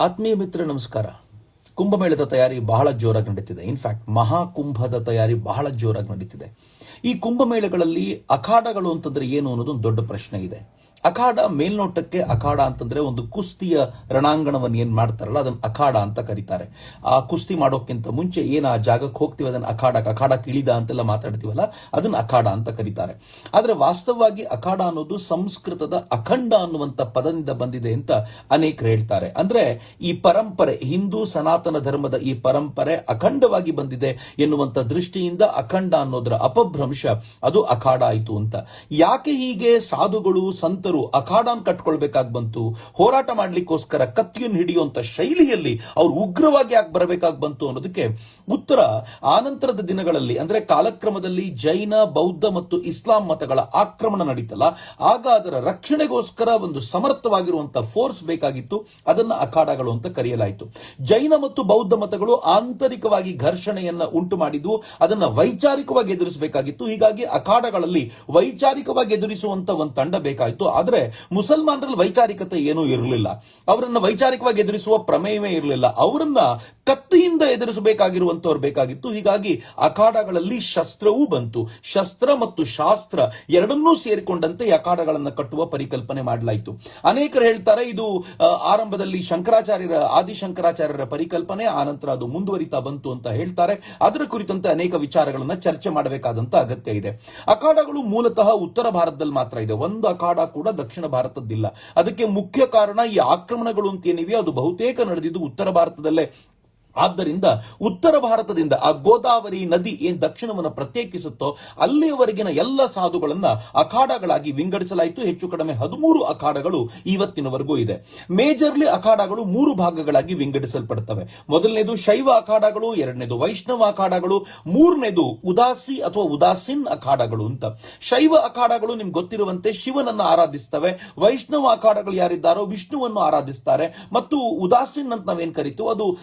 ಆತ್ಮೀಯ ಮಿತ್ರ ನಮಸ್ಕಾರ. ಕುಂಭಮೇಳದ ತಯಾರಿ ಬಹಳ ಜೋರಾಗಿ ನಡೀತಿದೆ. ಇನ್ಫ್ಯಾಕ್ಟ್ ಮಹಾಕುಂಭದ ತಯಾರಿ ಬಹಳ ಜೋರಾಗಿ ನಡೀತಿದೆ. ಈ ಕುಂಭಮೇಳಗಳಲ್ಲಿ ಅಖಾಡಗಳು ಅಂತಂದ್ರೆ ಏನು ಅನ್ನೋದು ಒಂದು ದೊಡ್ಡ ಪ್ರಶ್ನೆ ಇದೆ. ಅಖಾಡ ಮೇಲ್ನೋಟಕ್ಕೆ ಅಖಾಡ ಅಂತಂದ್ರೆ ಒಂದು ಕುಸ್ತಿಯ ರಣಾಂಗಣವನ್ನು ಏನ್ ಮಾಡ್ತಾರಲ್ಲ, ಅದನ್ನ ಅಖಾಡ ಅಂತ ಕರೀತಾರೆ. ಆ ಕುಸ್ತಿ ಮಾಡೋಕ್ಕಿಂತ ಮುಂಚೆ ಏನ್ ಆ ಜಾಗಕ್ಕೆ ಹೋಗ್ತೀವಿ, ಅದನ್ನ ಅಖಾಡ ಅಖಾಡಕ್ಕೆ ಇಳಿದ ಅಂತೆಲ್ಲ ಮಾತಾಡ್ತೀವಲ್ಲ, ಅದನ್ನ ಅಖಾಡ ಅಂತ ಕರೀತಾರೆ. ಆದ್ರೆ ವಾಸ್ತವವಾಗಿ ಅಖಾಡ ಅನ್ನೋದು ಸಂಸ್ಕೃತದ ಅಖಂಡ ಅನ್ನುವಂತ ಪದದಿಂದ ಬಂದಿದೆ ಅಂತ ಅನೇಕರು ಹೇಳ್ತಾರೆ. ಅಂದ್ರೆ ಈ ಪರಂಪರೆ, ಹಿಂದೂ ಸನಾತನ ಧರ್ಮದ ಈ ಪರಂಪರೆ ಅಖಂಡವಾಗಿ ಬಂದಿದೆ ಎನ್ನುವಂತ ದೃಷ್ಟಿಯಿಂದ ಅಖಂಡ ಅನ್ನೋದರ ಅಪಭ್ರಂಶ ಅದು ಅಖಾಡ ಆಯಿತು ಅಂತ. ಯಾಕೆ ಹೀಗೆ ಸಾಧುಗಳು, ಸಂತರು ಅಖಾಡನ್ ಕಟ್ಕೊಳ್ಬೇಕಾಗಿ ಬಂತು. ಹೋರಾಟ ಮಾಡ್ಲಿಕ್ಕೋಸ್ಕರ ಕತ್ತಿಯನ್ನು ಹಿಡಿಯುವಂತ ಶೈಲಿಯಲ್ಲಿ ಅವರು ಉಗ್ರವಾಗಿ ಯಾಕೆ ಬರಬೇಕಾಗಿ ಬಂತು ಅನ್ನೋದಕ್ಕೆ ಉತ್ತರ ಆನಂತರದ ದಿನಗಳಲ್ಲಿ, ಅಂದ್ರೆ ಕಾಲಕ್ರಮದಲ್ಲಿ ಜೈನ, ಬೌದ್ಧ ಮತ್ತು ಇಸ್ಲಾಂ ಮತಗಳ ಆಕ್ರಮಣ ನಡೀತಲ್ಲ. ಆಗ ಅದರ ರಕ್ಷಣೆಗೋಸ್ಕರ ಒಂದು ಸಮರ್ಥವಾಗಿರುವಂತಹ ಫೋರ್ಸ್ ಬೇಕಾಗಿತ್ತು. ಅದನ್ನ ಅಖಾಡಗಳು ಅಂತ ಕರೆಯಲಾಯಿತು. ಜೈನ ಮತ್ತು ಬೌದ್ಧ ಮತಗಳು ಆಂತರಿಕವಾಗಿ ಘರ್ಷಣೆಯನ್ನ ಉಂಟು ಮಾಡಿದ್ವು ಅದನ್ನ ವೈಚಾರಿಕವಾಗಿ ಎದುರಿಸಬೇಕಾಗಿತ್ತು. ಹೀಗಾಗಿ ಅಖಾಡಗಳಲ್ಲಿ ವೈಚಾರಿಕವಾಗಿ ಎದುರಿಸುವಂತ ಒಂದು ತಂಡ ಬೇಕಾಯಿತು. ಆದ್ರೆ ಮುಸಲ್ಮಾನರಲ್ಲಿ ವೈಚಾರಿಕತೆ ಏನೂ ಇರಲಿಲ್ಲ. ಅವರನ್ನು ವೈಚಾರಿಕವಾಗಿ ಎದುರಿಸುವ ಪ್ರಮೇಯವೇ ಇರಲಿಲ್ಲ. ಅವರನ್ನ ಕತ್ತಿಯಿಂದ ಎದುರಿಸಬೇಕಾಗಿರುವಂತವ್ರು ಬೇಕಾಗಿತ್ತು. ಹೀಗಾಗಿ ಅಖಾಡಗಳಲ್ಲಿ ಶಸ್ತ್ರವೂ ಬಂತು. ಶಸ್ತ್ರ ಮತ್ತು ಶಾಸ್ತ್ರ ಎರಡನ್ನೂ ಸೇರಿಕೊಂಡಂತೆ ಅಖಾಡಗಳನ್ನು ಕಟ್ಟುವ ಪರಿಕಲ್ಪನೆ ಮಾಡಲಾಯಿತು. ಅನೇಕರು ಹೇಳ್ತಾರೆ, ಇದು ಆರಂಭದಲ್ಲಿ ಶಂಕರಾಚಾರ್ಯರ, ಆದಿಶಂಕರಾಚಾರ್ಯರ ಪರಿಕಲ್ಪನೆ ಆನಂತರ ಅದು ಮುಂದುವರಿತಾ ಬಂತು ಅಂತ ಹೇಳ್ತಾರೆ. ಅದರ ಕುರಿತಂತೆ ಅನೇಕ ವಿಚಾರಗಳನ್ನು ಚರ್ಚೆ ಮಾಡಬೇಕಾದಂತ ಅಗತ್ಯ ಇದೆ. ಅಖಾಡಗಳು ಮೂಲತಃ ಉತ್ತರ ಭಾರತದಲ್ಲಿ ಮಾತ್ರ ಇದೆ. ಒಂದು ಅಖಾಡ ಕೂಡ ದಕ್ಷಿಣ ಭಾರತದ್ದಿಲ್ಲ. ಅದಕ್ಕೆ ಮುಖ್ಯ ಕಾರಣ ಈ ಆಕ್ರಮಣಗಳು ಅಂತ ಏನಿವೆ ಅದು ಬಹುತೇಕ ನಡೆದಿದ್ದು ಉತ್ತರ ಭಾರತದಲ್ಲೇ. ಆದ್ದರಿಂದ ಉತ್ತರ ಭಾರತದಿಂದ ಆ ಗೋದಾವರಿ ನದಿ ಏನ್ ದಕ್ಷಿಣವನ್ನು ಪ್ರತ್ಯೇಕಿಸುತ್ತೋ ಅಲ್ಲಿಯವರೆಗಿನ ಎಲ್ಲ ಸಾಧುಗಳನ್ನ ಅಖಾಡಗಳಾಗಿ ವಿಂಗಡಿಸಲಾಯಿತು. ಹೆಚ್ಚು ಕಡಿಮೆ ಹದಿಮೂರು ಅಖಾಡಗಳು ಇವತ್ತಿನವರೆಗೂ ಇದೆ. ಮೇಜರ್ಲಿ ಅಖಾಡಗಳು ಮೂರು ಭಾಗಗಳಾಗಿ ವಿಂಗಡಿಸಲ್ಪಡ್ತವೆ. ಮೊದಲನೇದು ಶೈವ ಅಖಾಡಗಳು, ಎರಡನೇದು ವೈಷ್ಣವ ಅಖಾಡಗಳು, ಮೂರನೇದು ಉದಾಸಿ ಅಥವಾ ಉದಾಸೀನ್ ಅಖಾಡಗಳು ಅಂತ. ಶೈವ ಅಖಾಡಗಳು ನಿಮ್ಗೆ ಗೊತ್ತಿರುವಂತೆ ಶಿವನನ್ನ ಆರಾಧಿಸ್ತವೆ. ವೈಷ್ಣವ ಅಖಾಡಗಳು ಯಾರಿದ್ದಾರೋ ವಿಷ್ಣುವನ್ನು ಆರಾಧಿಸ್ತಾರೆ. ಮತ್ತು ಉದಾಸೀನ್ ಅಂತ ನಾವೇನ್ ಕರಿತೀವೋ ಅದು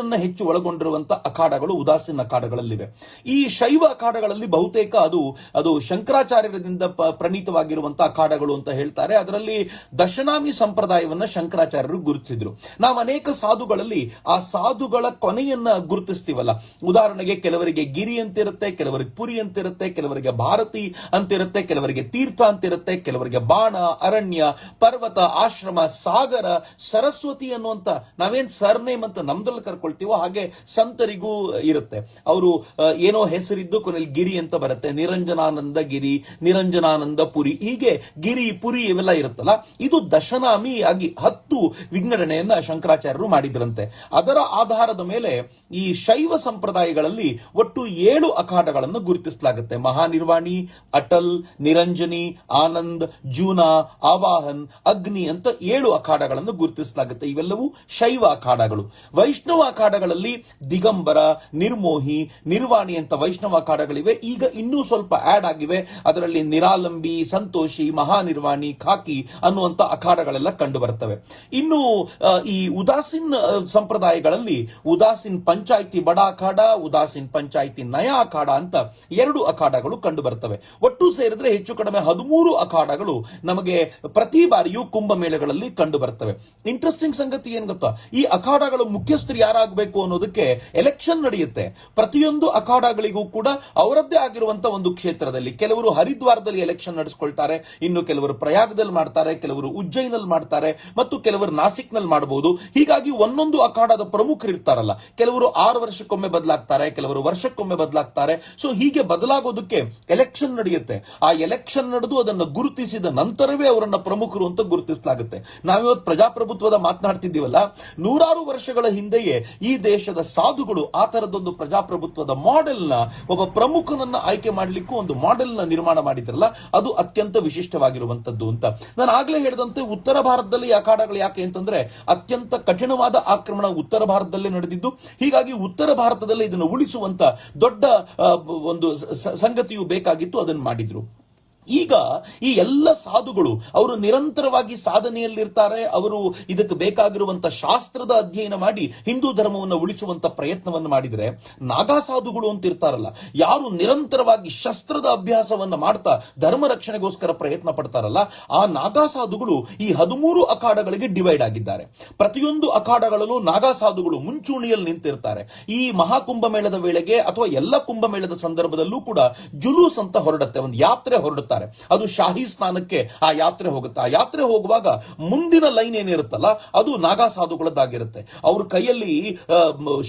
ಸಿಖ್ಖರನ್ನ ಹೆಚ್ಚು ಒಳಗೊಂಡಿರುವಂತ ಅಖಾಡಗಳು, ಉದಾಸೀನ ಅಖಾಡಗಳಲ್ಲಿವೆ. ಈ ಶೈವ ಅಖಾಡಗಳಲ್ಲಿ ಬಹುತೇಕ ಅದು ಅದು ಶಂಕರಾಚಾರ್ಯರಿಂದ ಪ್ರಣೀತವಾಗಿರುವಂತಹ ಅಖಾಡಗಳು ಅಂತ ಹೇಳ್ತಾರೆ. ಅದರಲ್ಲಿ ದಶನಾಮಿ ಸಂಪ್ರದಾಯವನ್ನ ಶಂಕರಾಚಾರ್ಯರು ಗುರುತಿಸಿದ್ರು. ನಾವು ಅನೇಕ ಸಾಧುಗಳಲ್ಲಿ ಆ ಸಾಧುಗಳ ಕೊನೆಯನ್ನ ಗುರುತಿಸ್ತೀವಲ್ಲ. ಉದಾಹರಣೆಗೆ ಕೆಲವರಿಗೆ ಗಿರಿ ಅಂತಿರುತ್ತೆ, ಕೆಲವರಿಗೆ ಪುರಿ ಅಂತಿರುತ್ತೆ, ಕೆಲವರಿಗೆ ಭಾರತಿ ಅಂತಿರುತ್ತೆ, ಕೆಲವರಿಗೆ ತೀರ್ಥ ಅಂತಿರುತ್ತೆ, ಕೆಲವರಿಗೆ ಬಾಣ, ಅರಣ್ಯ, ಪರ್ವತ, ಆಶ್ರಮ, ಸಾಗರ, ಸರಸ್ವತಿ ಅನ್ನುವಂತ ನಾವೇನ್ ಸರ್ನೇಮ್ ಅಂತ ನಮ್ದ್ರಲ್ಲಿ ಕರ್ಕೊಳ್ತೀವೋ ಹಾಗೆ ಸಂತರಿಗೂ ಇರುತ್ತೆ. ಅವರು ಏನೋ ಹೆಸರಿದ್ದು ಕೊನೆಯಲ್ಲಿ ಗಿರಿ ಅಂತ ಬರುತ್ತೆ. ನಿರಂಜನಾನಂದ ಗಿರಿ, ನಿರಂಜನಾನಂದ ಪುರಿ. ಹೀಗೆ ಗಿರಿ, ಪುರಿ ಇವೆಲ್ಲ ಇರುತ್ತಲ್ಲ, ಇದು ದಶನಾಮಿ ಆಗಿ ಹತ್ತು ವಿಂಗಡಣೆಯನ್ನ ಶಂಕರಾಚಾರ್ಯರು ಮಾಡಿದ್ರಂತೆ. ಅದರ ಆಧಾರದ ಮೇಲೆ ಈ ಶೈವ ಸಂಪ್ರದಾಯಗಳಲ್ಲಿ ಒಟ್ಟು ಏಳು ಅಖಾಡಗಳನ್ನು ಗುರುತಿಸಲಾಗುತ್ತೆ. ಮಹಾನಿರ್ವಾಣಿ, ಅಟಲ್, ನಿರಂಜನಿ, ಆನಂದ್, ಜೂನಾ, ಆವಾಹನ್, ಅಗ್ನಿ ಅಂತ ಏಳು ಅಖಾಡಗಳನ್ನು ಗುರುತಿಸಲಾಗುತ್ತೆ. ಇವೆಲ್ಲವೂ ಶೈವ ಅಖಾಡಗಳು. ವೈಷ್ಣವ ಅಖಾಡಗಳಲ್ಲಿ ದಿಗಂಬರ, ನಿರ್ಮೋಹಿ, ನಿರ್ವಾಣಿ ಅಂತ ವೈಷ್ಣವ ಅಖಾಡಗಳಿವೆ ಈಗ ಇನ್ನೂ ಸ್ವಲ್ಪ ಆಡ್ ಆಗಿವೆ. ಅದರಲ್ಲಿ ನಿರಾಲಂಬಿ, ಸಂತೋಷಿ, ಮಹಾನಿರ್ವಾಣಿ, ಖಾಕಿ ಅನ್ನುವಂತ ಅಖಾಡಗಳೆಲ್ಲ ಕಂಡು ಬರ್ತವೆ ಇನ್ನು ಈ ಉದಾಸೀನ್ ಸಂಪ್ರದಾಯಗಳಲ್ಲಿ ಉದಾಸೀನ್ ಪಂಚಾಯಿತಿ ಬಡ ಅಖಾಡ, ಉದಾಸೀನ್ ಪಂಚಾಯಿತಿ ನಯ ಅಖಾಡ ಅಂತ ಎರಡು ಅಖಾಡಗಳು ಕಂಡು ಬರ್ತವೆ ಒಟ್ಟು ಸೇರಿದ್ರೆ ಹೆಚ್ಚು ಕಡಿಮೆ ಹದಿಮೂರು ಅಖಾಡಗಳು ನಮಗೆ ಪ್ರತಿ ಬಾರಿಯೂ ಕುಂಭಮೇಳಗಳಲ್ಲಿ ಕಂಡು ಬರ್ತವೆ ಇಂಟ್ರೆಸ್ಟಿಂಗ್ ಸಂಗತಿ ಏನ್ ಗೊತ್ತಾ? ಈ ಅಖಾಡಗಳು ಮುಖ್ಯಸ್ಥರು ಯಾರಾಗಬೇಕು ಅನ್ನೋದಕ್ಕೆ ಎಲೆಕ್ಷನ್ ನಡೆಯುತ್ತೆ. ಪ್ರತಿಯೊಂದು ಅಖಾಡಗಳಿಗೂ ಕೂಡ ಅವರದ್ದೇ ಆಗಿರುವಂತಹ ಒಂದು ಕ್ಷೇತ್ರದಲ್ಲಿ ಕೆಲವರು ಹರಿದ್ವಾರದಲ್ಲಿ ಎಲೆಕ್ಷನ್ ನಡೆಸ್ಕೊಳ್ತಾರೆ, ಇನ್ನು ಕೆಲವರು ಪ್ರಯಾಗದಲ್ಲಿ ಮಾಡ್ತಾರೆ, ಕೆಲವರು ಉಜ್ಜೈನಲ್ಲಿ ಮಾಡ್ತಾರೆ, ಮತ್ತು ಕೆಲವರು ನಾಸಿಕ್ನಲ್ಲಿ ಮಾಡಬಹುದು ಹೀಗಾಗಿ ಒಂದೊಂದು ಅಖಾಡದ ಪ್ರಮುಖರು ಇರ್ತಾರಲ್ಲ, ಕೆಲವರು ಆರು ವರ್ಷಕ್ಕೊಮ್ಮೆ ಬದಲಾಗ್ತಾರೆ, ಕೆಲವರು ವರ್ಷಕ್ಕೊಮ್ಮೆ ಬದಲಾಗ್ತಾರೆ. ಸೊ ಹೀಗೆ ಬದಲಾಗೋದಕ್ಕೆ ಎಲೆಕ್ಷನ್ ನಡೆಯುತ್ತೆ. ಆ ಎಲೆಕ್ಷನ್ ನಡೆದು ಅದನ್ನು ಗುರುತಿಸಿದ ನಂತರವೇ ಅವರನ್ನ ಪ್ರಮುಖರು ಅಂತ ಗುರುತಿಸಲಾಗುತ್ತೆ. ನಾವಿವತ್ತು ಪ್ರಜಾಪ್ರಭುತ್ವದ ಮಾತನಾಡ್ತಿದ್ದೀವಲ್ಲ, ನೂರಾರು ವರ್ಷಗಳ ಹಿಂದೆಯೇ ಈ ದೇಶದ ಸಾಧುಗಳು ಆ ತರದೊಂದು ಪ್ರಜಾಪ್ರಭುತ್ವದ ಮಾಡೆಲ್ನ ಒಬ್ಬ ಪ್ರಮುಖನನ್ನ ಆಯ್ಕೆ ಮಾಡಲಿಕ್ಕೂ ಒಂದು ಮಾಡೆಲ್ನ ನಿರ್ಮಾಣ ಮಾಡಿದ್ರಲ್ಲ, ಅದು ಅತ್ಯಂತ ವಿಶಿಷ್ಟವಾಗಿರುವಂತದ್ದು ಅಂತ. ನಾನು ಆಗ್ಲೇ ಹೇಳಿದಂತೆ ಉತ್ತರ ಭಾರತದಲ್ಲಿ ಅಖಾಡಗಳು ಯಾಕೆ ಅಂತಂದ್ರೆ ಅತ್ಯಂತ ಕಠಿಣವಾದ ಆಕ್ರಮಣ ಉತ್ತರ ಭಾರತದಲ್ಲೇ ನಡೆದಿದ್ದು, ಹೀಗಾಗಿ ಉತ್ತರ ಭಾರತದಲ್ಲಿ ಇದನ್ನು ಉಳಿಸುವಂತ ದೊಡ್ಡ ಒಂದು ಸಂಗತಿಯು ಬೇಕಾಗಿತ್ತು, ಅದನ್ನು ಮಾಡಿದ್ರು. ಈಗ ಈ ಎಲ್ಲ ಸಾಧುಗಳು ಅವರು ನಿರಂತರವಾಗಿ ಸಾಧನೆಯಲ್ಲಿರ್ತಾರೆ, ಅವರು ಇದಕ್ಕೆ ಬೇಕಾಗಿರುವಂತ ಶಾಸ್ತ್ರದ ಅಧ್ಯಯನ ಮಾಡಿ ಹಿಂದೂ ಧರ್ಮವನ್ನು ಉಳಿಸುವಂತ ಪ್ರಯತ್ನವನ್ನು ಮಾಡಿದರೆ ನಾಗಾ ಸಾಧುಗಳು ಅಂತ ಇರ್ತಾರಲ್ಲ ಯಾರು ನಿರಂತರವಾಗಿ ಶಸ್ತ್ರದ ಅಭ್ಯಾಸವನ್ನ ಮಾಡ್ತಾ ಧರ್ಮ ರಕ್ಷಣೆಗೋಸ್ಕರ ಪ್ರಯತ್ನ ಪಡ್ತಾರಲ್ಲ, ಆ ನಾಗಾ ಸಾಧುಗಳು ಈ ಹದಿಮೂರು ಅಖಾಡಗಳಿಗೆ ಡಿವೈಡ್ ಆಗಿದ್ದಾರೆ. ಪ್ರತಿಯೊಂದು ಅಖಾಡಗಳಲ್ಲೂ ನಾಗಾ ಸಾಧುಗಳು ಮುಂಚೂಣಿಯಲ್ಲಿ ನಿಂತಿರ್ತಾರೆ. ಈ ಮಹಾಕುಂಭ ಮೇಳದ ವೇಳೆಗೆ ಅಥವಾ ಎಲ್ಲ ಕುಂಭಮೇಳದ ಸಂದರ್ಭದಲ್ಲೂ ಕೂಡ ಜುಲೂಸ್ ಅಂತ ಹೊರಡುತ್ತೆ, ಒಂದು ಯಾತ್ರೆ ಹೊರಡುತ್ತಾರೆ. ಅದು ಶಾಹಿ ಸ್ನಾನಕ್ಕೆ ಆ ಯಾತ್ರೆ ಹೋಗುತ್ತೆ. ಆ ಯಾತ್ರೆ ಹೋಗುವಾಗ ಮುಂದಿನ ಲೈನ್ ಏನಿರುತ್ತಲ್ಲ, ಅದು ನಾಗಾ ಸಾಧುಗಳದ್ದಾಗಿರುತ್ತೆ. ಅವ್ರ ಕೈಯಲ್ಲಿ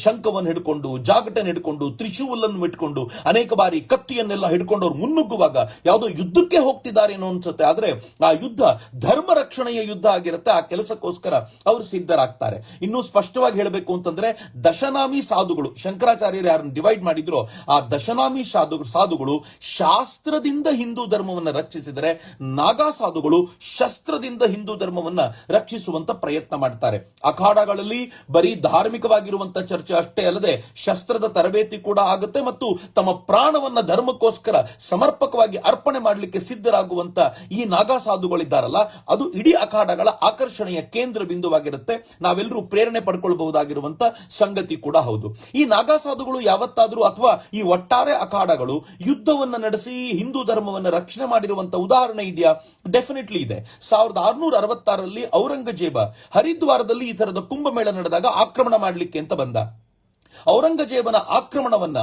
ಶಂಕವನ್ನು ಹಿಡ್ಕೊಂಡು, ಜಾಗಟನ್ ಹಿಡ್ಕೊಂಡು, ತ್ರಿಶೂಲನ್ನು ಇಟ್ಕೊಂಡು, ಅನೇಕ ಬಾರಿ ಕತ್ತಿಯನ್ನೆಲ್ಲ ಹಿಡ್ಕೊಂಡು ಅವ್ರು ಮುನ್ನುಗ್ಗುವಾಗ ಯಾವುದೋ ಯುದ್ಧಕ್ಕೆ ಹೋಗ್ತಿದ್ದಾರೆ ಏನೋ ಅನ್ಸುತ್ತೆ. ಆದ್ರೆ ಆ ಯುದ್ಧ ಧರ್ಮ ರಕ್ಷಣೆಯ ಯುದ್ಧ ಆಗಿರುತ್ತೆ. ಆ ಕೆಲಸಕ್ಕೋಸ್ಕರ ಅವರು ಸಿದ್ಧರಾಗ್ತಾರೆ. ಇನ್ನು ಸ್ಪಷ್ಟವಾಗಿ ಹೇಳಬೇಕು ಅಂತಂದ್ರೆ, ದಶನಾಮಿ ಸಾಧುಗಳು, ಶಂಕರಾಚಾರ್ಯರು ಯಾರನ್ನು ಡಿವೈಡ್ ಮಾಡಿದ್ರು, ಆ ದಶನಾಮಿ ಸಾಧು, ಸಾಧುಗಳು ಶಾಸ್ತ್ರದಿಂದ ಹಿಂದೂ ಧರ್ಮವನ್ನ ರಕ್ಷಿಸಿದರೆ ನಾಗಾ ಸಾಧುಗಳು ಶಸ್ತ್ರದಿಂದ ಹಿಂದೂ ಧರ್ಮವನ್ನ ರಕ್ಷಿಸುವಂತ ಪ್ರಯತ್ನ ಮಾಡ್ತಾರೆ. ಅಖಾಡಗಳಲ್ಲಿ ಬರೀ ಧಾರ್ಮಿಕವಾಗಿರುವಂತ ಚರ್ಚೆ ಅಷ್ಟೇ ಅಲ್ಲದೆ ಶಸ್ತ್ರದ ತರಬೇತಿ ಕೂಡ ಆಗುತ್ತೆ ಮತ್ತು ತಮ್ಮ ಪ್ರಾಣವನ್ನ ಧರ್ಮಕ್ಕೋಸ್ಕರ ಸಮರ್ಪಕವಾಗಿ ಅರ್ಪಣೆ ಮಾಡಲಿಕ್ಕೆ ಸಿದ್ಧರಾಗುವಂತ ಈ ನಾಗಾ ಸಾಧುಗಳಿದ್ದಾರಲ್ಲ ಅದು ಇಡೀ ಅಖಾಡಗಳ ಆಕರ್ಷಣೆಯ ಕೇಂದ್ರ ಬಿಂದುವಾಗಿರುತ್ತೆ. ನಾವೆಲ್ಲರೂ ಪ್ರೇರಣೆ ಪಡ್ಕೊಳ್ಬಹುದಾಗಿರುವಂತ ಸಂಗತಿ ಕೂಡ ಹೌದು. ಈ ನಾಗಾ ಸಾಧುಗಳು ಯಾವತ್ತಾದ್ರೂ ಅಥವಾ ಈ ಒಟ್ಟಾರೆ ಅಖಾಡಗಳು ಯುದ್ಧವನ್ನ ನಡೆಸಿ ಹಿಂದೂ ಧರ್ಮವನ್ನ ರಕ್ಷಣೆ ಮಾಡಿರುವಂತ ಉದಾಹರಣೆ ಇದೆಯಾ? ಡೆಫಿನೆಟ್ಲಿ ಇದೆ. ಸಾವಿರದ ಆರುನೂರ ಅರವತ್ತಾರರಲ್ಲಿ ಔರಂಗಜೇಬ ಹರಿದ್ವಾರದಲ್ಲಿ ಈ ತರದ ಕುಂಭಮೇಳ ನಡೆದಾಗ ಆಕ್ರಮಣ ಮಾಡಲಿಕ್ಕೆ ಅಂತ ಬಂದ. ಔರಂಗಜೇಬನ ಆಕ್ರಮಣವನ್ನ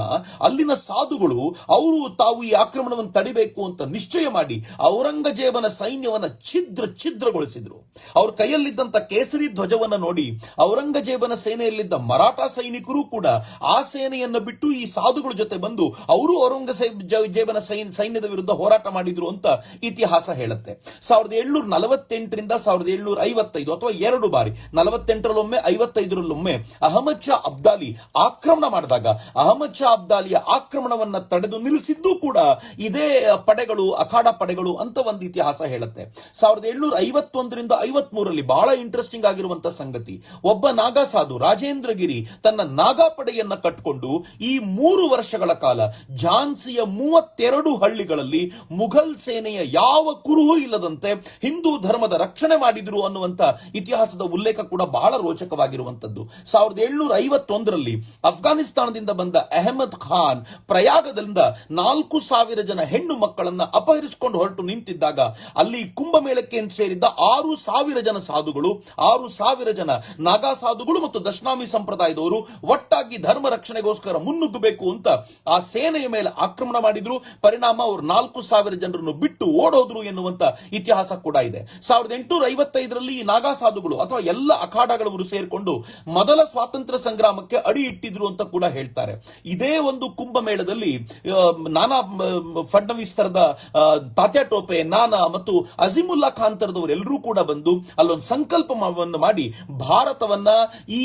ಅಲ್ಲಿನ ಸಾಧುಗಳು, ಅವರು ತಾವು ಈ ಆಕ್ರಮಣವನ್ನು ತಡಿಬೇಕು ಅಂತ ನಿಶ್ಚಯ ಮಾಡಿ ಔರಂಗಜೇಬನ ಸೈನ್ಯವನ್ನ ಛಿದ್ರ ಛಿದ್ರಗೊಳಿಸಿದ್ರು. ಅವ್ರ ಕೈಯಲ್ಲಿದ್ದಂತ ಕೇಸರಿ ಧ್ವಜವನ್ನ ನೋಡಿ ಔರಂಗಜೇಬನ ಸೇನೆಯಲ್ಲಿದ್ದ ಮರಾಠ ಸೈನಿಕರು ಕೂಡ ಆ ಸೇನೆಯನ್ನು ಬಿಟ್ಟು ಈ ಸಾಧುಗಳ ಜೊತೆ ಬಂದು ಅವರು ಔರಂಗಜೇಬ್ ಜೇಬನ ಸೈನ್ಯದ ವಿರುದ್ಧ ಹೋರಾಟ ಮಾಡಿದ್ರು ಅಂತ ಇತಿಹಾಸ ಹೇಳುತ್ತೆ. ಸಾವಿರದ ಏಳ್ನೂರ ನಲವತ್ತೆಂಟರಿಂದ ಸಾವಿರದ ಏಳ್ನೂರ ಐವತ್ತೈದು ಅಥವಾ ಎರಡು ಬಾರಿ, ನಲವತ್ತೆಂಟರಲ್ಲೊಮ್ಮೆ, ಐವತ್ತೈದರಲ್ಲೊಮ್ಮೆ ಅಹಮದ್ ಶಾ ಅಬ್ದಾಲಿ ಆಕ್ರಮಣ ಮಾಡಿದಾಗ ಅಹಮದ್ ಶಾ ಅಬ್ದಾಲಿಯ ಆಕ್ರಮಣವನ್ನ ತಡೆದು ನಿಲ್ಲಿಸಿದ್ದು ಕೂಡ ಇದೇ ಪಡೆಗಳು, ಅಖಾಡ ಪಡೆಗಳು ಅಂತ ಒಂದು ಇತಿಹಾಸ ಹೇಳುತ್ತೆ. ಸಾವಿರದ ಏಳ್ನೂರ ಐವತ್ತೊಂದರಿಂದ ಐವತ್ ಮೂರಲ್ಲಿ ಬಹಳ ಇಂಟ್ರೆಸ್ಟಿಂಗ್ ಆಗಿರುವಂತಹ ಸಂಗತಿ. ಒಬ್ಬ ನಾಗಾ ಸಾಧು ರಾಜೇಂದ್ರಗಿರಿ ತನ್ನ ನಾಗಾ ಪಡೆಯನ್ನ ಕಟ್ಟಿಕೊಂಡು ಈ ಮೂರು ವರ್ಷಗಳ ಕಾಲ ಝಾನ್ಸಿಯ ಮೂವತ್ತೆರಡು ಹಳ್ಳಿಗಳಲ್ಲಿ ಮುಘಲ್ ಸೇನೆಯ ಯಾವ ಕುರುಹು ಇಲ್ಲದಂತೆ ಹಿಂದೂ ಧರ್ಮದ ರಕ್ಷಣೆ ಮಾಡಿದ್ರು ಅನ್ನುವಂತ ಇತಿಹಾಸದ ಉಲ್ಲೇಖ ಕೂಡ ಬಹಳ ರೋಚಕವಾಗಿರುವಂತದ್ದು. ಸಾವಿರದ ಏಳ್ನೂರ ಐವತ್ತೊಂದರಲ್ಲಿ ಅಫ್ಘಾನಿಸ್ತಾನದಿಂದ ಬಂದ ಅಹಮದ್ ಖಾನ್ ಪ್ರಯಾಗದಿಂದ ನಾಲ್ಕು ಸಾವಿರ ಜನ ಹೆಣ್ಣು ಮಕ್ಕಳನ್ನ ಅಪಹರಿಸಿಕೊಂಡು ಹೊರಟು ನಿಂತಿದ್ದಾಗ ಅಲ್ಲಿ ಕುಂಭಮೇಳಕ್ಕೆ ಸೇರಿದ್ದ ಆರು ಸಾವಿರ ಜನ ಸಾಧುಗಳು, ಆರು ಸಾವಿರ ಜನ ನಾಗಾ ಸಾಧುಗಳು ಮತ್ತು ದಶನಾಮಿ ಸಂಪ್ರದಾಯದವರು ಒಟ್ಟಾಗಿ ಧರ್ಮ ರಕ್ಷಣೆಗೋಸ್ಕರ ಮುನ್ನುಗ್ಗಬೇಕು ಅಂತ ಆ ಸೇನೆಯ ಮೇಲೆ ಆಕ್ರಮಣ ಮಾಡಿದ್ರು. ಪರಿಣಾಮ ಅವರು ನಾಲ್ಕು ಸಾವಿರ ಜನರನ್ನು ಬಿಟ್ಟು ಓಡೋದ್ರು ಎನ್ನುವಂತ ಇತಿಹಾಸ ಕೂಡ ಇದೆ. ಸಾವಿರದ ಎಂಟುನೂರ ಐವತ್ತೈದರಲ್ಲಿ ನಾಗಾ ಸಾಧುಗಳು ಅಥವಾ ಎಲ್ಲ ಅಖಾಡಗಳವರು ಸೇರಿಕೊಂಡು ಮೊದಲ ಸ್ವಾತಂತ್ರ್ಯ ಸಂಗ್ರಾಮಕ್ಕೆ ಅಡಿ ಇಟ್ಟಿದ್ರು ಅಂತ ಕೂಡ ಹೇಳ್ತಾರೆ. ಇದೇ ಒಂದು ಕುಂಭಮೇಳದಲ್ಲಿ ನಾನಾ ಫಡ್ನವೀಸ್ ತರದ ತಾತ್ಯಾ ಟೋಪೆ, ನಾನಾ ಮತ್ತು ಅಜಿಮುಲ್ಲಾ ಖಾನ್ ತರದವರು ಎಲ್ಲರೂ ಕೂಡ ಬಂದು ಅಲ್ಲೊಂದು ಸಂಕಲ್ಪವನ್ನು ಮಾಡಿ ಭಾರತವನ್ನ ಈ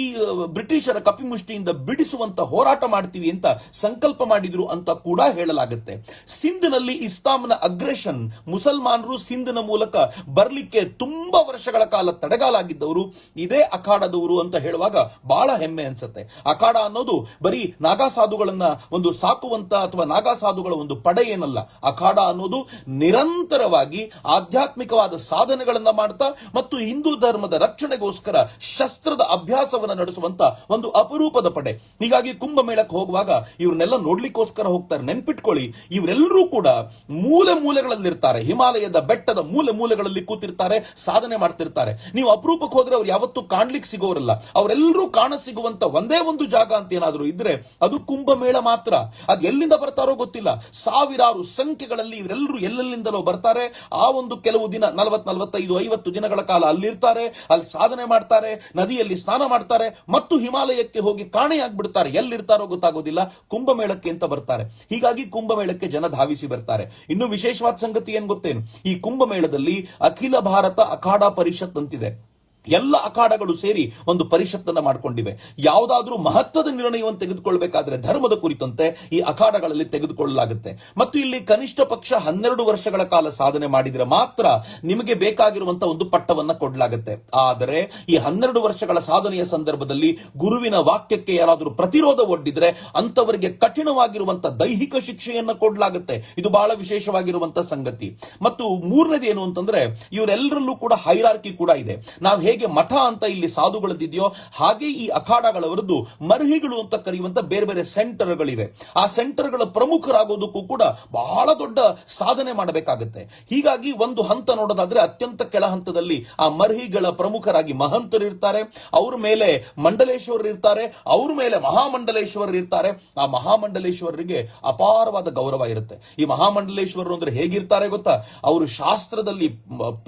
ಬ್ರಿಟಿಷರ ಕಪಿಮುಷ್ಟಿಯಿಂದ ಬಿಡಿಸುವಂತ ಹೋರಾಟ ಮಾಡ್ತೀವಿ ಅಂತ ಸಂಕಲ್ಪ ಮಾಡಿದ್ರು ಅಂತ ಕೂಡ ಹೇಳಲಾಗುತ್ತೆ. ಸಿಂಧ್ನಲ್ಲಿ ಇಸ್ಲಾಂನ ಅಗ್ರೆಷನ್ ಮುಸಲ್ಮಾನರು ಸಿಂಧ್ನ ಮೂಲಕ ಬರಲಿಕ್ಕೆ ತುಂಬಾ ವರ್ಷಗಳ ಕಾಲ ತಡೆಗಾಲಾಗಿದ್ದವರು, ಇದೇ ಅಖಾಡದವರು ಅಂತ ಹೇಳುವಾಗ ಬಹಳ ಹೆಮ್ಮೆ ಅನ್ಸುತ್ತೆ. ಅಖಾಡ ಅನ್ನೋದು ಬರೀ ನಾಗಾ ಸಾಧುಗಳನ್ನ ಒಂದು ಸಾಕುವಂತ ಅಥವಾ ನಾಗಾ ಸಾಧುಗಳ ಒಂದು ಪಡೆ ಏನಲ್ಲ. ಅಖಾಡ ಅನ್ನೋದು ನಿರಂತರವಾಗಿ ಆಧ್ಯಾತ್ಮಿಕವಾದ ಸಾಧನೆಗಳನ್ನ ಮಾಡ್ತಾ ಮತ್ತು ಹಿಂದೂ ಧರ್ಮದ ರಕ್ಷಣೆಗೋಸ್ಕರ ಶಸ್ತ್ರದ ಅಭ್ಯಾಸವನ್ನ ನಡೆಸುವಂತ ಒಂದು ಅಪರೂಪದ ಪಡೆ. ಹೀಗಾಗಿ ಕುಂಭಮೇಳಕ್ಕೆ ಹೋಗುವಾಗ ಇವ್ರನ್ನೆಲ್ಲ ನೋಡ್ಲಿಕ್ಕೋಸ್ಕರ ಹೋಗ್ತಾರೆ. ನೆನ್ಪಿಟ್ಕೊಳ್ಳಿ ಇವರೆಲ್ಲರೂ ಕೂಡ ಮೂಲೆ ಮೂಲೆಗಳಲ್ಲಿರ್ತಾರೆ. ಹಿಮಾಲಯದ ಬೆಟ್ಟದ ಮೂಲೆ ಮೂಲೆಗಳಲ್ಲಿ ಕೂತಿರ್ತಾರೆ, ಸಾಧನೆ ಮಾಡ್ತಿರ್ತಾರೆ. ನೀವು ಅಪರೂಪಕ್ಕೆ ಹೋದ್ರೆ ಅವ್ರು ಯಾವತ್ತೂ ಕಾಣ್ಲಿಕ್ಕೆ ಸಿಗೋರಲ್ಲ. ಅವರೆಲ್ಲರೂ ಕಾಣ ಸಿಗುವಂತ ಒಂದೇ ಒಂದು ಜಾಗ ಅಂತ ಏನಾದರೂ ಇದ್ರೆ ಅದು ಕುಂಭಮೇಳ ಮಾತ್ರ. ಅದು ಎಲ್ಲಿಂದ ಬರ್ತಾರೋ ಗೊತ್ತಿಲ್ಲ. ಸಾವಿರಾರು ಸಂಖ್ಯೆಗಳಲ್ಲಿ ಇವರೆಲ್ಲರೂ ಎಲ್ಲೆಲ್ಲಿಂದಲೋ ಬರ್ತಾರೆ. ಆ ಒಂದು ಕೆಲವು ದಿನ, ನಲವತ್, ನಲವತ್ತೈದು, ಐವತ್ತು ದಿನಗಳ ಕಾಲ ಅಲ್ಲಿರ್ತಾರೆ. ಅಲ್ಲಿ ಸಾಧನೆ ಮಾಡ್ತಾರೆ, ನದಿಯಲ್ಲಿ ಸ್ನಾನ ಮಾಡ್ತಾರೆ, ಮತ್ತು ಹಿಮಾಲಯಕ್ಕೆ ಹೋಗಿ ಕಾಣೆಯಾಗ್ಬಿಡ್ತಾರೆ. ಎಲ್ಲಿರ್ತಾರೋ ಗೊತ್ತಾಗೋದಿಲ್ಲ. ಕುಂಭಮೇಳಕ್ಕೆ ಅಂತ ಬರ್ತಾರೆ. ಹೀಗಾಗಿ ಕುಂಭಮೇಳಕ್ಕೆ ಜನ ಧಾವಿಸಿ ಬರ್ತಾರೆ. ಇನ್ನು ವಿಶೇಷವಾದ ಸಂಗತಿ ಏನ್ ಗೊತ್ತೇನು? ಈ ಕುಂಭಮೇಳದಲ್ಲಿ ಅಖಿಲ ಭಾರತ ಅಖಾಡ ಪರಿಷತ್ ಅಂತಿದೆ. ಎಲ್ಲ ಅಖಾಡಗಳು ಸೇರಿ ಒಂದು ಪರಿಷತ್ತನ್ನ ಮಾಡಿಕೊಂಡಿವೆ. ಯಾವುದಾದ್ರೂ ಮಹತ್ವದ ನಿರ್ಣಯವನ್ನು ತೆಗೆದುಕೊಳ್ಳಬೇಕಾದ್ರೆ ಧರ್ಮದ ಕುರಿತಂತೆ ಈ ಅಖಾಡಗಳಲ್ಲಿ ತೆಗೆದುಕೊಳ್ಳಲಾಗುತ್ತೆ. ಮತ್ತು ಇಲ್ಲಿ ಕನಿಷ್ಠ ಪಕ್ಷ ಹನ್ನೆರಡು ವರ್ಷಗಳ ಕಾಲ ಸಾಧನೆ ಮಾಡಿದ್ರೆ ಮಾತ್ರ ನಿಮಗೆ ಬೇಕಾಗಿರುವಂತಹ ಒಂದು ಪಟ್ಟವನ್ನ ಕೊಡಲಾಗುತ್ತೆ. ಆದರೆ ಈ ಹನ್ನೆರಡು ವರ್ಷಗಳ ಸಾಧನೆಯ ಸಂದರ್ಭದಲ್ಲಿ ಗುರುವಿನ ವಾಕ್ಯಕ್ಕೆ ಯಾರಾದರೂ ಪ್ರತಿರೋಧ ಒಡ್ಡಿದ್ರೆ ಅಂತವರಿಗೆ ಕಠಿಣವಾಗಿರುವಂತಹ ದೈಹಿಕ ಶಿಕ್ಷೆಯನ್ನ ಕೊಡಲಾಗುತ್ತೆ. ಇದು ಬಹಳ ವಿಶೇಷವಾಗಿರುವಂತಹ ಸಂಗತಿ. ಮತ್ತು ಮೂರನೇದು ಏನು ಅಂತಂದ್ರೆ ಇವರೆಲ್ಲರಲ್ಲೂ ಕೂಡ ಹೈರಾರ್ಕಿ ಕೂಡ ಇದೆ. ನಾವು ಹೇಗೆ ಮಠ ಅಂತ ಇಲ್ಲಿ ಸಾಧುಗಳದ್ದಿದೆಯೋ ಹಾಗೆ ಈ ಅಖಾಡಗಳವರದ್ದು ಮರ್ಹಿಗಳು ಅಂತ ಕರೆಯುವಂತ ಬೇರೆ ಬೇರೆ ಸೆಂಟರ್ಗಳಿವೆ. ಆ ಸೆಂಟರ್ಗಳ ಪ್ರಮುಖರಾಗೋದಕ್ಕೂ ಕೂಡ ಬಹಳ ದೊಡ್ಡ ಸಾಧನೆ ಮಾಡಬೇಕಾಗುತ್ತೆ. ಹೀಗಾಗಿ ಒಂದು ಹಂತ ನೋಡೋದಾದ್ರೆ ಅತ್ಯಂತ ಕೆಳ ಹಂತದಲ್ಲಿ ಆ ಮರ್ಹಿಗಳ ಪ್ರಮುಖರಾಗಿ ಮಹಂತರು ಇರ್ತಾರೆ, ಅವ್ರ ಮೇಲೆ ಮಂಡಲೇಶ್ವರರು ಇರ್ತಾರೆ, ಅವ್ರ ಮೇಲೆ ಮಹಾಮಂಡಲೇಶ್ವರರು ಇರ್ತಾರೆ. ಆ ಮಹಾಮಂಡಲೇಶ್ವರರಿಗೆ ಅಪಾರವಾದ ಗೌರವ ಇರುತ್ತೆ. ಈ ಮಹಾಮಂಡಲೇಶ್ವರರು ಅಂದ್ರೆ ಹೇಗಿರ್ತಾರೆ ಗೊತ್ತಾ? ಅವರು ಶಾಸ್ತ್ರದಲ್ಲಿ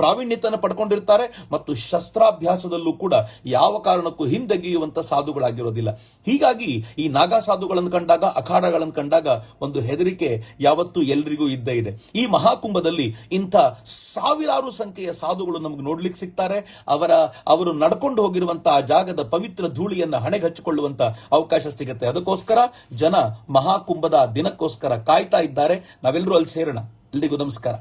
ಪ್ರಾವೀಣ್ಯತನ ಪಡ್ಕೊಂಡಿರ್ತಾರೆ ಮತ್ತು ಶಸ್ತ್ರಾಭ್ಯಾಸದಲ್ಲೂ ಕೂಡ ಯಾವ ಕಾರಣಕ್ಕೂ ಹಿಂದೆಗೆಯುವಂತ ಸಾಧುಗಳಾಗಿರೋದಿಲ್ಲ. ಹೀಗಾಗಿ ಈ ನಾಗಾ ಸಾಧುಗಳನ್ನು ಕಂಡಾಗ, ಅಖಾಡಗಳನ್ನು ಕಂಡಾಗ ಒಂದು ಹೆದರಿಕೆ ಯಾವತ್ತೂ ಎಲ್ರಿಗೂ ಇದ್ದೇ ಇದೆ. ಈ ಮಹಾಕುಂಭದಲ್ಲಿ ಇಂಥ ಸಾವಿರಾರು ಸಂಖ್ಯೆಯ ಸಾಧುಗಳು ನಮಗೆ ನೋಡ್ಲಿಕ್ಕೆ ಸಿಗ್ತಾರೆ. ಅವರ, ಅವರು ನಡ್ಕೊಂಡು ಹೋಗಿರುವಂತಹ ಜಾಗದ ಪವಿತ್ರ ಧೂಳಿಯನ್ನು ಹಣೆಗೆ ಹಚ್ಚಿಕೊಳ್ಳುವಂತ ಅವಕಾಶ ಸಿಗುತ್ತೆ. ಅದಕ್ಕೋಸ್ಕರ ಜನ ಮಹಾಕುಂಭದ ದಿನಕ್ಕೋಸ್ಕರ ಕಾಯ್ತಾ ಇದ್ದಾರೆ. ನಾವೆಲ್ಲರೂ ಅಲ್ಲಿ ಸೇರೋಣ. ಎಲ್ರಿಗೂ ನಮಸ್ಕಾರ.